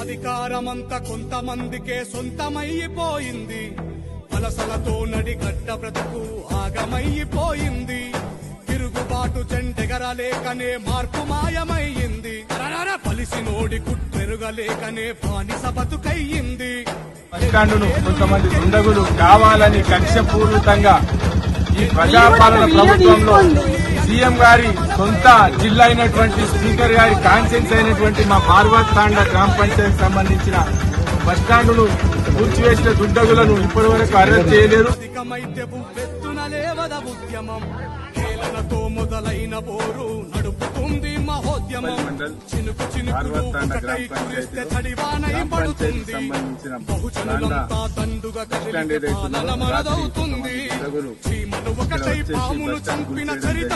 అధికారమంతా కొంతమందికే సొంతమైపోయింది. వలసలతో నడిగడ్డ బ్రతుకు ఆగమైపోయింది. తిరుగుబాటు చెండెగరలేకనే మార్పు మాయమయ్యింది పలిసి నోడి కుట్టెరుగలేకనే బానిస బతుకయ్యింది. బస్టాండును కొంతమంది దుండగులు కావాలని కక్షపూరితంగా ఈ ప్రజాపాలన ప్రభుత్వంలో సీఎం గారి సొంత జిల్లా అయినటువంటి స్పీకర్ గారి కాన్సెన్స్ అయినటువంటి మా పార్వత్ తాండ గ్రామ పంచాయతీ సంబంధించిన బస్టాండును కూల్చివేసిన దుండగులను ఇప్పటి వరకు అరెస్ట్ చేయలేరు మొదలైన పోరు నడుపుతుంది మహోద్యమం. చినుకు ఒకటై కురిస్తే తడివానై పడుతుంది బహుజనులంతా దండుగా కదిలితే పాలన మనదవుతుంది చీమలు ఒకటై పామును చంపిన చరిత